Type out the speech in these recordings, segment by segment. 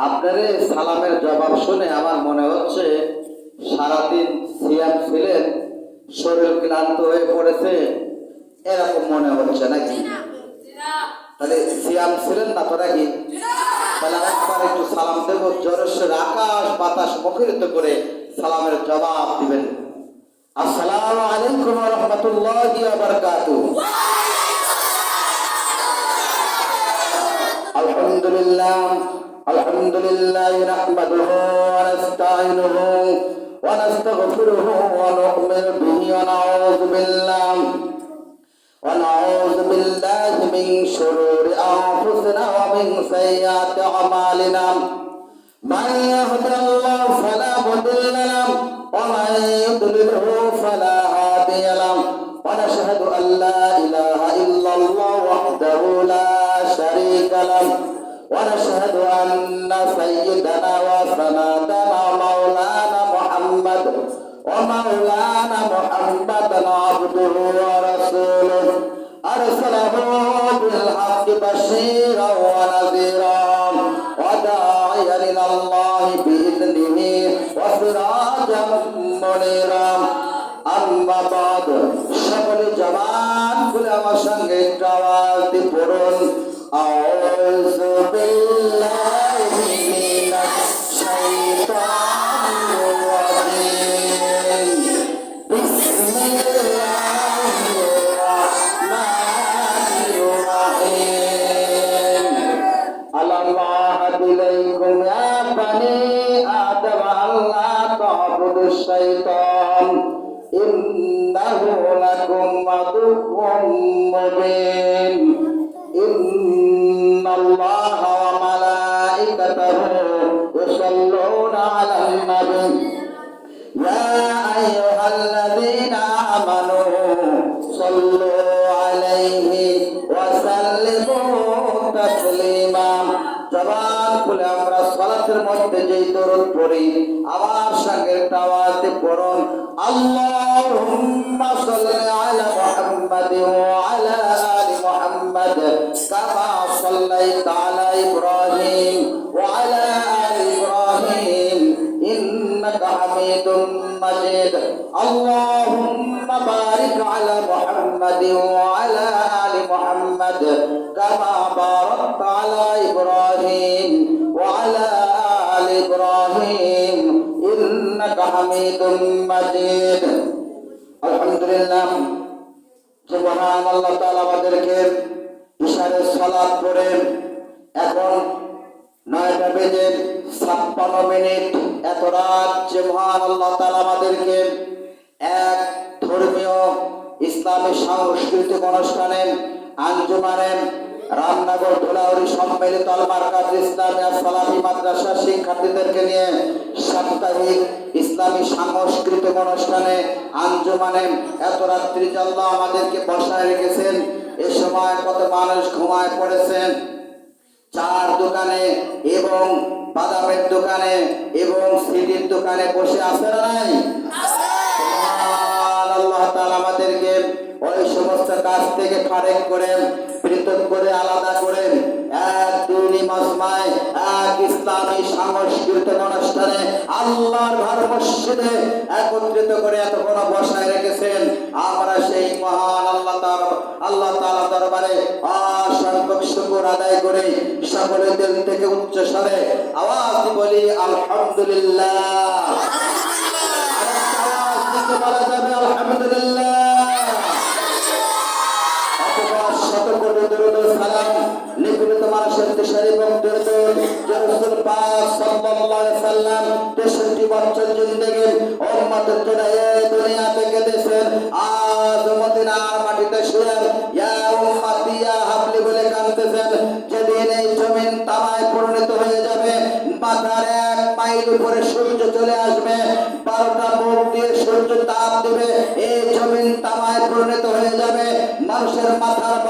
আপনার সালামের জবাব শুনে আমার মনে হচ্ছে সারাদিন সিয়াম ছিলেন শরীর ক্লান্ত হয়ে পড়েছে এরকম মনে হচ্ছে নাকি? তাহলে সিয়াম ছিলেন না তো নাকি? তাহলে একবার একটু সালাম দেব জরস্বের আকাশ বাতাস মুখরিত করে সালামের জবাব দিবেন। আসসালামু আলাইকুম রহমতুল্লাহি ওয়া আলহামদুলিল্লাহ। الحمد لله نحمده ونستعينه ونستغفره ونؤمن به ونعوذ بالله ونعوذ بالله من شرور انفسنا ومن سيئات اعمالنا من يهد الله فلا مضل له ومن يضلله فلا هادي له ونشهد ان لا ونشهد ان سيدنا وسندنا مولانا محمد ومولانا محمدا عبده ورسوله ارسله بالحق بشيرا ونذيرا وداعيا الى الله باذنه وسراجا منيرا আম্মা বাদ সকলে জবান খুলে আমার সঙ্গে একটু আওয়াজ দিয়ে পড়ুন আউযু صلوا عليه وسلموا تسليما জবান খুলে আমরা সালাতের মধ্যে যেই দরুদ পড়ি আমার সঙ্গে একটা আওয়াজ দিয়ে পড়ুন আল্লাহুম্মা সাল্লি আলা মুহাম্মাদ ওয়া আলা আলি মুহাম্মাদ কামা সাল্লাইতা আলা ইব্রাহিম ওয়া আলা আলি ইব্রাহিম إنك حميد مجيد اللهم بارك على محمد وعلى آل محمد كما باركت على إبراهيم وعلى آل إبراهيم إنك حميد مجيد الحمد لله সুবহান আল্লাহ তাআলা আমাদেরকে ইশারে সালাত করে এখন নয়টা বেজে ছাপ্পান্ন মিনিট এত রাত যে মহান আল্লাহ তাআলা আমাদেরকে এক ধর্মীয় ইসলামী সাংস্কৃতিক অনুষ্ঠানে আঞ্জুমানে রামনগর ধুলাউরি সম্মিলিত আলমার কাজ ইসলামী সালাফি মাদ্রাসার শিক্ষার্থীদেরকে নিয়ে সাপ্তাহিক ইসলামী সাংস্কৃতিক অনুষ্ঠানে আঞ্জুমানে এত রাত্রি আল্লাহ আমাদেরকে বসায় রেখেছেন। এ সময় কত মানুষ ঘুমায় পড়েছেন। চার দোকানে এবং বাদামের দোকানে এবং সিটির দোকানে বসে আসে না নাই? আল্লাহ আমাদেরকে ওই সমস্ত কাজ থেকে ফারেক করেন, পৃথক করে আলাদা করেন। এক দুই মাসমায় এক ইসলামী সাংস্কৃতিক অনুষ্ঠানে আল্লাহর ঘর মসজিদে একত্রিত করে এতক্ষণ বসায় রেখেছেন। আমরা সেই মহান আল্লাহ তার আল্লাহ তাআলা দরবারে অসংখ্য শুকর আদায় করে। সকলে দিল থেকে উচ্চ স্বরে আওয়াজ বলি, আলহামদুলিল্লাহ। আলহামদুলিল্লাহ। মানুষের দেশের ভক্তের দরুদ যে রাসূল পাক সাল্লাল্লাহু আলাইহি সাল্লাম 63 বছর জিন্দেগি উম্মতের জন্য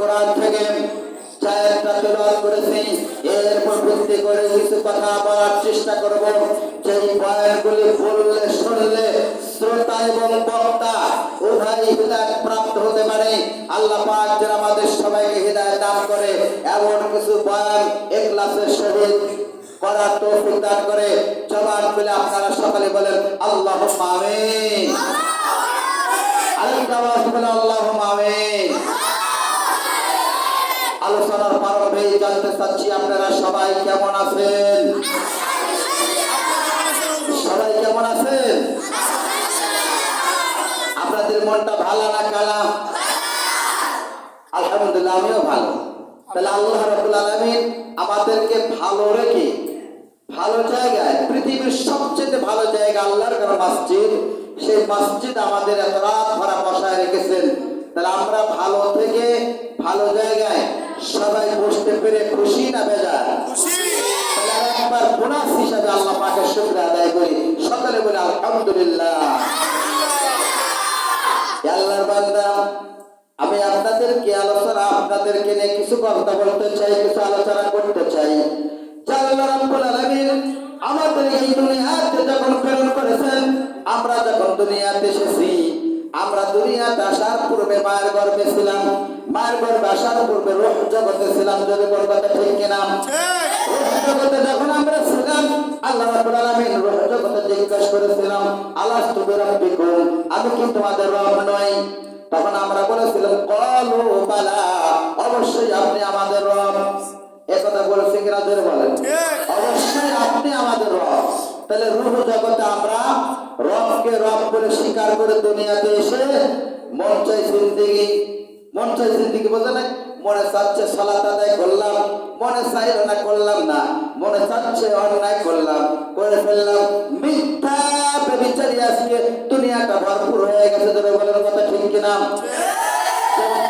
কোরআন থেকে চারটা তেলাওয়াত করেছি। এরপর ভিত্তি করে কিছু কথা বলার চেষ্টা করব। যেই বয়ানগুলি বললে, শুনলে শ্রোতা এবং বক্তা উভয় হৃদায়ত প্রাপ্ত হতে পারে। আল্লাহ পাক যেন আমাদের সবাইকে হৃদায়ত দান করে, এমন কিছু বয়ান এখলাসের সহিত করার তৌফিক দান করে। জবান খুলে আপনারা সকালে বলেন আল্লাহ আমিন আরেকটা আল্লাহ আমিন। আলোচনার প্রারম্ভে জানতে চাচ্ছি আপনারা সবাই কেমন আছেন? সবাই কেমন আছেন? আপনাদের মনটা ভালো না কালা আলহামদুলিল্লাহ, আমিও ভালো। তাহলে আল্লাহ রাব্বুল আলামিন আমাদেরকে ভালো রেখে, ভালো জায়গায়, পৃথিবীর সবচেয়ে ভালো জায়গা আল্লাহর ঘর, মসজিদ, সেই মসজিদ আমাদের এত রাত ভরা বসায় রেখেছেন। তাহলে আমরা ভালো থেকে ভালো জায়গায় সবাই বসতে পেরে খুশি না বেজার? একবার বোনাস হিসাবে আল্লাহ পাকের শুক্র আদায় করি। সকালে বলে আলহামদুলিল্লাহ। আল্লাহর বান্দা আমি আপনাদেরকে আলোচনা আপনাদেরকে নিয়ে কিছু কথা বলতে চাই কিছু আলোচনা করতে চাই। আল্লাহ রাব্বুল আলামিন আমাদের এই দুনিয়াতে যখন প্রেরণ করেছেন আমরা যখন দুনিয়াতে এসেছি আমরা দুনিয়াতে আসার পূর্বে মায়ের গর্ভে ছিলাম মায়ের গর্ভে আসার পূর্বে রোহ জগতে ছিলাম যদি বলব ঠিক কিনা? রোহ জগতে যখন আমরা ছিলাম আল্লাহ রাব্বুল আলামিন রোহ জগতে জিজ্ঞাসা করেছিলাম বিরাব্বিকুম আমি কি তোমাদের রব নই? তখন আমরা বলেছিলাম কলু বালা অবশ্যই আপনি আমাদের রব। একথা বলেছে কিনা ধরে বলেন। অবশ্যই আপনি আমাদের রব। তাহলে রূহ জগতে আমরা রবকে রব করে স্বীকার করে দুনিয়াতে এসে মন চাই জিন্দিগি। মন চাই জিন্দিগি বোঝে না মনে চাচ্ছে সালাত আদায় করলাম, মনে চাইল না করলাম না, মনে চাচ্ছে অন্যায় করলাম, করে ফেললাম। মিথ্যা বেবিচারি আজকে দুনিয়াটা ভরপুর হয়ে গেছে ধরে বলার কথা ঠিক কিনা?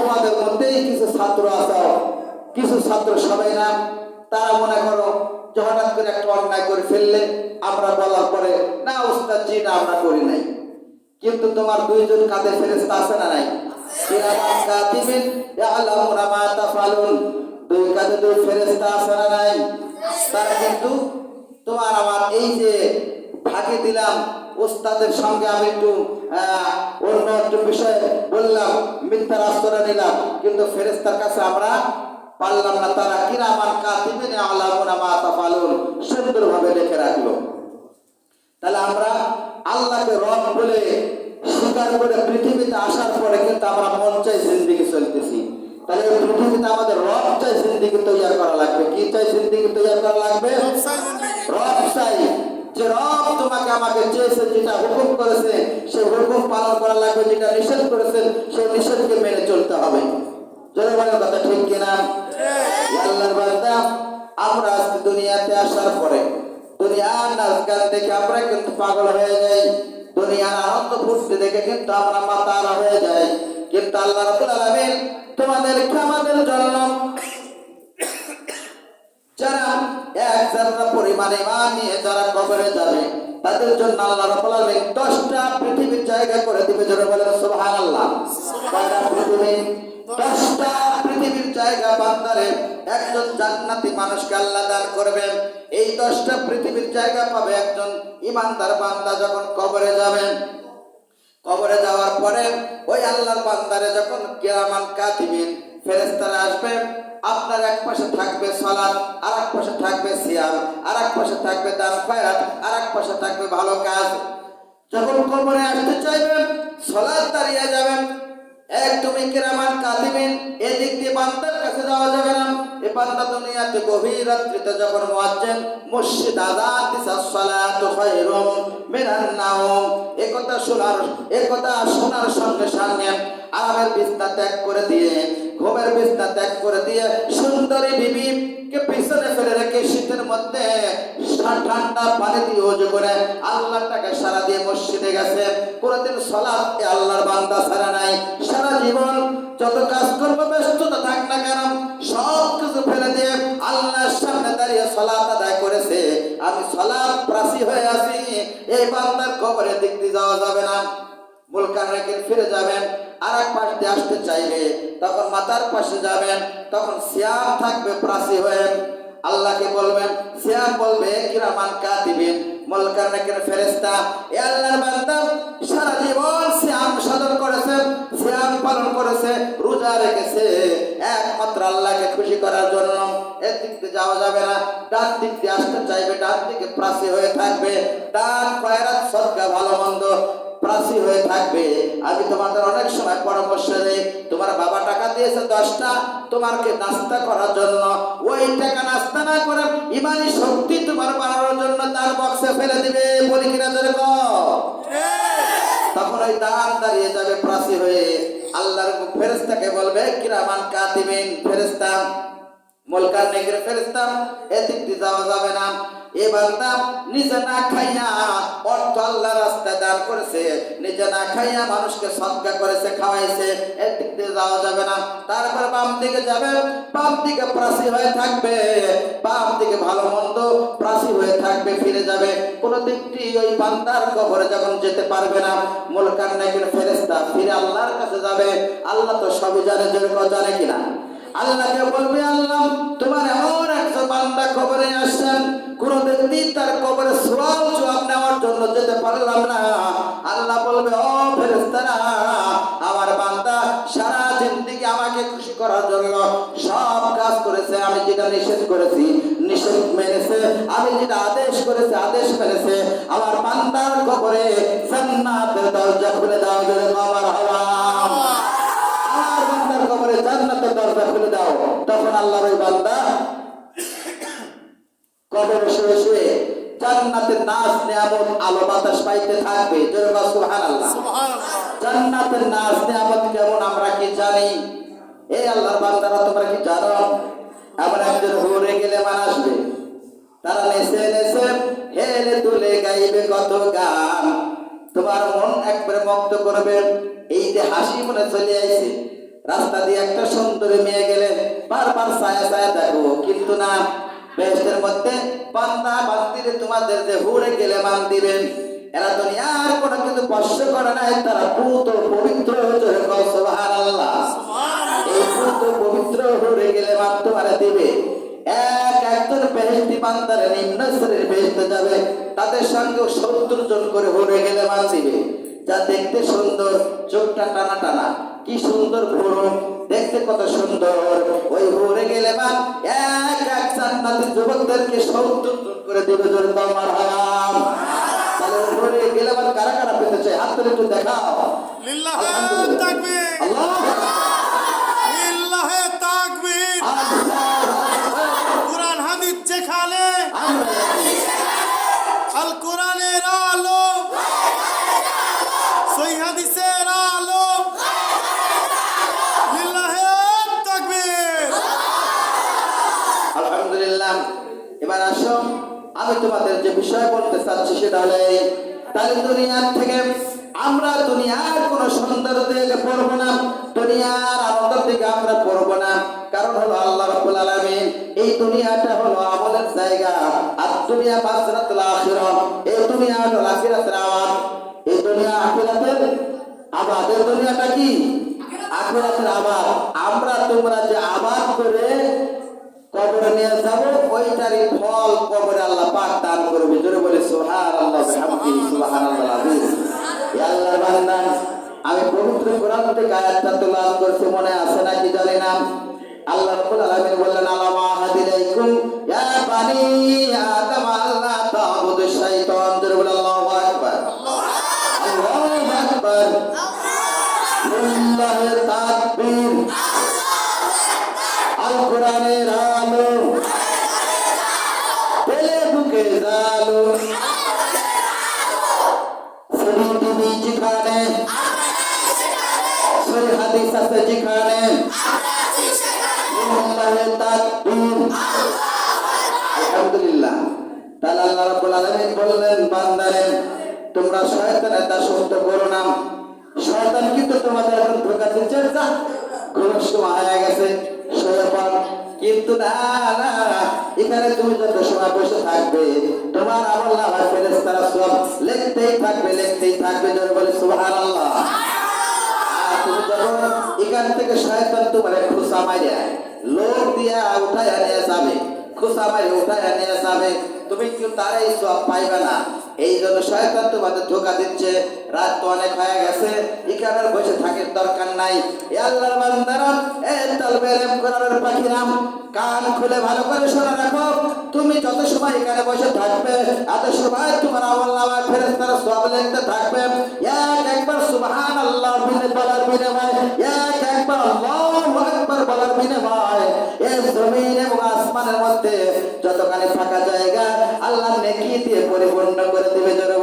তোমাদের মধ্যেই কিছু ছাত্র আছে, কিছু ছাত্র সবাই না, তারা মনে করো হঠাৎ করে একটা অন্যায় করে ফেললে আমরা বলার পরে, না উস্তাদ জি, না আমরা করি নাই। কিন্তু তোমার দুইজন কাঁধে ফেরেস্তা আছে না নাই? কিরামান কাতিবিন ইয়ালামুনা মা না নাই? তারা কিন্তু তোমার আমার এই যে ভাগে দিলাম ওস্তাদের সঙ্গে আমি একটু অন্য বিষয়ে বললাম মিথ্যার আশ্রয় নিলাম। কিন্তু ফেরেস্তার কাছে আমরা পারলাম না তারা কিরামান কাতিবিন ইয়ালামুনা মা তাফালুন সুন্দরভাবে লিখে রাখল। তাহলে আমরা আল্লাহকে রব বলে স্বীকার করে পৃথিবীতে আসার পরে কিন্তু আমরা মন চাই জিন্দিগি চলতেছি। তাহলে পৃথিবীতে আমাদের রব চাই জিন্দিগি তৈরি করা লাগবে। কি চাই জিন্দিগি তৈরি করা লাগবে? রব চাই। যে রব তোমাকে আমাকে চেয়েছে যেটা হুকুম করেছে সে হুকুম পালন করা লাগবে যেটা নিষেধ করেছেন সেই নিষেধকে মেনে চলতে হবে। জনগণের কথা ঠিক কিনা? আল্লাহর বান্দা আমরা আজকে দুনিয়াতে আসার পরে দুনিয়ার নাচ গান দেখে আমরা কিন্তু পাগল হয়ে যাই। দুনিয়ার আনন্দ ফুর্তি দেখে কিন্তু আমরা মাতারা হয়ে যাই। কিন্তু আল্লাহ রাব্বুল আলামিন তোমাদেরকে আমাদের জন্য যারা এক জাররা পরিমাণ ইমান নিয়ে যারা কবরে যাবে তাদের জন্য আল্লাহ রাব্বুল আলামিন 10টা পৃথিবীর জায়গা করে দিবে। যারা বলেন সুবহানাল্লাহ। কয়টা পৃথিবী? 10টা পৃথিবীর জায়গা বান্দারে একজন জান্নাতি মানুষকে আল্লাহ দান করবেন। এই 10টা পৃথিবীর জায়গা পাবে একজন ইমানদার বান্দা যখন কবরে যাবেন। কবরে যাওয়ার পরে ওই আল্লাহর বান্দারে যখন কিরামান কাতিবিন ফেরেশতারা আসবে, আপনার এক পাশে থাকবে সালাদ আর এক পাশে থাকবে সিয়াম আর এক পাশে থাকবে দান খয়রাত আর এক পাশে থাকবে ভালো কাজ। যখন কবরে আসতে চাইবেন সলাদ দাঁড়িয়ে যাবেন এক কেরামাত কাঁদিবেন এদিক দিয়ে বান্দার কাছে যাওয়া যাবে না। এ দুনিয়াতে গভীর রাত্রিতে যখন মুয়াজ্জিন মসজিদ আযান দিছে সালাতু খায়রুম মিনান নাওম। এ কথা শোনার, এ কথা শোনার সঙ্গে সঙ্গে আরামের বিছনা ত্যাগ করে দিয়ে, ঘুমের বিছনা ত্যাগ করে দিয়ে সুন্দরী বিবি কে পিছনে ফেলে রেখে শীতের মধ্যে ঠান্ডা পানি দিয়ে ওজু করে আল্লাহটাকে সারা দিয়ে মসজিদে গেছে। কোনোদিন সলাপ আল্লাহর বান্দা ছাড়া নাই। সারা জীবন যত কাজ করব, ব্যস্ততা থাক না কেন, সব কিছু ফেলে দিয়ে আল্লাহর সামনে দাঁড়িয়ে সলাপ আদায় করেছে। আমি সলাপ প্রাসী হয়ে আছি, এই বান্দার কবরে দিক দিয়ে যাওয়া যাবে না। মুলকান রেখে ফিরে যাবেন আর এক পাশ দিয়ে আসতে চাইলে তখন মাথার পাশে যাবেন, তখন সিয়াম থাকবে প্রাসী হয়ে। আল্লাহকে বলবেন, সিয়াম বলবে, কিরামান কাতিবিন। মুলকান রেখে ফেরেস্তা এ আল্লাহর বান্দা, সারা জীবন সিয়াম সাধন করেছে সিয়াম পালন করেছে, রোজা রেখেছে। একমাত্র আল্লাহকে খুশি করার জন্য এর দিক দিয়ে যাওয়া যাবে না। ডান দিক দিয়ে আসতে চাইবে, ডান দিকে প্রাসী হয়ে থাকবে। ডান খয়রাত সদকা ভালো মন্দ প্রাসী হয়ে থাকবে। আমি তোমাদের অনেক সময় পরামর্শ দেই, তোমার বাবা টাকা দিয়েছে দশটা তোমাকে নাস্তা করার জন্য। ওই টাকা নাস্তা না করে ইমানি শক্তি তোমার বাড়ানোর জন্য তার বক্সে ফেলে দিবে, বলি কিনা ধরে তখন ওই দাঁড় দাঁড়িয়ে যাবে প্রাসী হয়ে। আল্লাহর ফেরেস্তাকে বলবে, কিরামান কাতিবিন ফেরেস্তা মলকার নেগের ফেরেস্তা এদিক দিয়ে যাওয়া যাবে না। এ বান্দা নিজে না খাইয়া অর্থ আল্লাহ রাস্তায় দান করেছে। নিজে না খাইয়া মানুষকে সৎকা করেছে, খাওয়াইছে এদিক দিয়ে যাওয়া যাবে না। তারপর বাম দিকে যাবে, বাম দিকে প্রাসী হয়ে থাকবে। বাম দিকে ভালো মন্দ প্রাসী হয়ে থাকবে, ফিরে যাবে। কোন দিকটি ওই বান্দার কবরে যখন যেতে পারবে না মলকার নেগের ফেরেস্তা ফিরে আল্লাহর কাছে যাবে। আল্লাহ তো সবই জানে যেরকম জানে কিনা। আল্লাহকে বলবে, আল্লাহ, তোমার এমন বান্দা কবরে আসছেন কোন ব্যক্তি তার কবরে সোয়াল জবাব নেওয়ার জন্য যেতে পারলাম না। আল্লাহ বলবে, ও ফেরেস্তারা আমার বান্দা সারা জিন্দিগি আমাকে খুশি করার জন্য সব কাজ করেছে, আমি যেটা নিষেধ করেছি, নিষেধ মেনেছে, আমি যেটা আদেশ করেছি, আদেশ মেনেছে। আমার বান্দার কবরে জান্নাতের দরজা খুলে দাও আমার হওয়া দরজা দাও। তখন আল্লাহর ওই বান্দা কবরে শুয়ে নাচ নিয়ামত আলো বাতাস পাইতে থাকবে। সুবহানাল্লাহ। জান্নাতের নাচ নিয়ামত কেমন আমরা কি জানি? এই আল্লাহর বান্দারা তোমরা কি জানো? এমন একজন ঘুরে গেলে মান আসবে। তারা নেচে নেচে হেলে তুলে গাইবে কত গান। তোমার মন একবারে মুক্ত করবে। এই যে হাসি মনে চলে আইছে। রাস্তা দিয়ে একটা সুন্দরী মেয়ে গেলে বারবার ছায়া ছায়া দেখো। কিন্তু না বেহেস্তের মধ্যে বান্দা বান্দিরে তোমাদের যে হুড়ে গেলে মান দিবেন এরা দুনিয়ার কোনো কিছু স্পর্শ করে নাই তারা পুত পবিত্র সুবহানাল্লাহ। এই পুত পবিত্র হুড়ে গেলে মান তোমারে দিবে। এক একজন বেহেস্তি বান্দারে নিম্ন স্তরের বেহেস্তে যাবে তাদের সঙ্গে সত্তর জন করে হরে গেলে মান দিবে। যা দেখতে সুন্দর চোখটা টানা টানা। কি সুন্দর ভোর দেখতে কত সুন্দর। ওই ভোরে গেলে বা এক এক জান্নাতের যুবকদেরকে সত্তর করে দেবে জোরে তোমার হারাম তাহলে ভোরে গেলে বা কারা কারা পেতে চাই হাত তুলে একটু দেখাও। লিল্লাহে আলহামদুলিল্লাহ এবার আসো, আমি তোমাদের যে বিষয় বলতে চাচ্ছি সেটা হলে তাহলে দুনিয়ার থেকে আমরা দুনিয়ার কোন সৌন্দর্য থেকে পড়ব না, দুনিয়ার আনন্দ থেকে আমরা পড়ব না। কারণ হলো আল্লাহ রাব্বুল আলামিন এই দুনিয়াটা হলো আমলের জায়গা, আর দুনিয়া বাসরাতুল আখিরাত এই দুনিয়া হলো আখিরাতের আওয়াজ। এই দুনিয়া আখিরাতের আবাদ দুনিয়াটা কি? আখিরাতের আবাদ আমরা তোমরা যে আবাদ করে কবরে নিয়ে আল্লাহ পাক জোরে বলে আযীম আল্লাহর বান্দা, আমি পবিত্র কোরআন থেকে আয়াতটা তেলাওয়াত করছি, মনে আছে নাকি জানি না? আল্লাহ রাব্বুল আলামিন বললেন আলামা আহাদিলাইকুম ইয়া বানি আদম আল্লাহ তাবুদু শাইতান। জরুল আল্লাহু আকবার। আল্লাহু আকবার। লিল্লাহি তাকবীর। আল কোরআনের আলো পেলে সরি টিভি যেখানে সরি হাদিস বান্দারে তোমরা শয়তানের দাসত্ব করো না শয়তান কিন্তু তোমাদের এখন সময় হয়ে গেছে শুয়ে কিন্তু এখানে তুমি যত সময় বসে থাকবে, তোমার আমল নামা ফেরেশতারা সব লিখতেই থাকবে লিখতেই থাকবে যেন বলে সুহার আল্লাহ তুমি যখন এখান থেকে শয়তান তোমার খুশা মারিয়া লোক দিয়া উঠায় আনিয়া যাবে খুশা মারি উঠায় আনিয়া যাবে তুমি কিন্তু তারাই সব পাইবে না। এই জন্য শয়তান তোমাদের ধোকা দিচ্ছে। রাত তো অনেক হয়ে গেছে। এখানে বসে থাকার দরকার নাই। এ আল্লাহর বান্দারা, এ তালবের কোরআনের পাখিরাম কান খুলে ভালো করে শোনা রাখো। তুমি যত সময় এখানে বসে থাকবে, এত সময় তোমার আমল নামা ফেরেশতারা সব লিখতে থাকবে। এক একবার সুবহানাল্লাহ বিনে বলার বিনিময়, এক একবার আল্লাহু আকবার বলার বিনিময় আসমানের মধ্যে যতখানি ফাঁকা জায়গা, আল্লাহ নেকি দিয়ে পরিপূর্ণ করে দিবে জোরে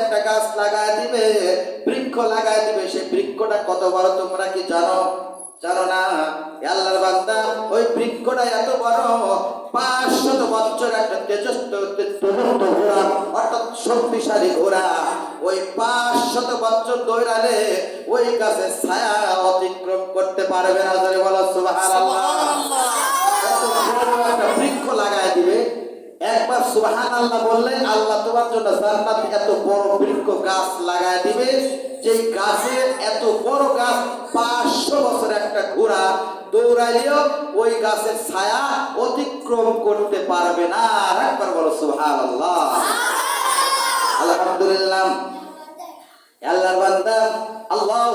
একটা গাছ লাগায় দিবে, বৃক্ষ লাগায় দিবে। সেই বৃক্ষটা কত বড় তোমরা কি জানো? জানো না? ওই বৃক্ষটা এত বড়, পাঁচশত বছর একটা তেজস্ব শক্তিশালী ঘোড়া, ওই পাঁচশত বছর দৌড়ালে ওই গাছের ছায়া অতিক্রম করতে পারবে না যদি বলো একটা বৃক্ষ দিবে। একবার আল্লাহ আল্লাহ তোমার জন্য জান্নাত এত বড় বৃক্ষ গাছ দিবে। যেই গাছের এত বড় গাছ, পাঁচশো বছর একটা ঘোড়া দৌড়াইলেও ওই গাছের ছায়া অতিক্রম করতে পারবে না। আর একবার বলো সুবহান আল্লাহ আলহামদুলিল্লাহ। আল্লাহর বান্দা। আল্লাহ